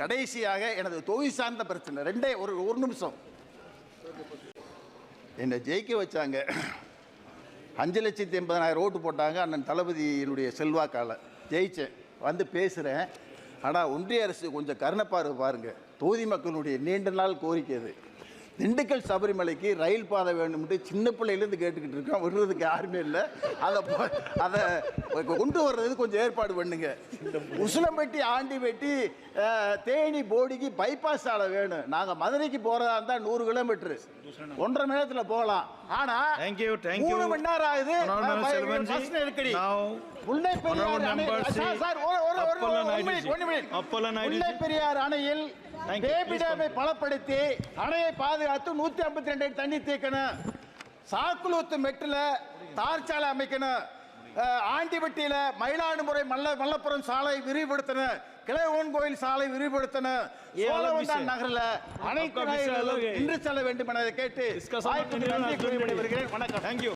கடைசியாக எனது தொகுதி சார்ந்த பிரச்சனை. ரெண்டே ஒரு ஒரு நிமிஷம். என்னை ஜெயிக்க வச்சாங்க. அஞ்சு லட்சத்தி எண்பதனாயிரம் ஓட்டு போட்டாங்க. அண்ணன் தளபதியினுடைய செல்வாக்கால. ஜெயித்தேன் வந்து பேசுகிறேன் ஆனால் ஒன்றிய அரசு கொஞ்சம் கருணப்பார்வை பாருங்கள் தொகுதி மக்களுடைய நீண்ட நாள் கோரிக்கை அது. திண்டுக்கல் சபரிமலைக்கு ரயில் பாதை வேணும்ட்டு சின்ன பிள்ளையிலேருந்து கேட்டுக்கிட்டு இருக்கோம். விடுறதுக்கு யாருமே இல்லை. அதை அதை கொண்டு வர்றது கொஞ்சம் ஏற்பாடு பண்ணுங்க. உசிலம்பட்டி ஆண்டிப்பட்டி அஹ், தேனி போடிக்கு பைபாஸ் சாலை வேணும். நாங்கள் மதுரைக்கு போகிறதா இருந்தால் நூறு கிலோமீட்டர் ஒன்றரை மணி நேரத்தில் போகலாம். ஆனால் thank you. மூணு மணி நேரம் ஆகுது. நெருக்கடி முல்லை சார், அப்பெல்லாம் அப்பெல்லாம் முல்லை பெரியார் அணையில் பலப்படுத்தி அணையை பாதுகாத்து நூத்தி ஐம்பத்தி ரெண்டு தண்ணி தீர்க்கணும் சாக்குலூத்து மெட்டில் தார்ச்சாலை அமைக்கணும். ஆண்டிபட்டியில மயிலாடுமுறை மல்ல மல்லப்புறம் சாலை விரிவுபடுத்தணும். கிளைவோன் கோயில் சாலை விரிவுபடுத்தணும். சோழவந்தான் நகரில் அனைத்து இன்று செல்ல வேண்டும் என கேட்டு வணக்கம். தேங்க்யூ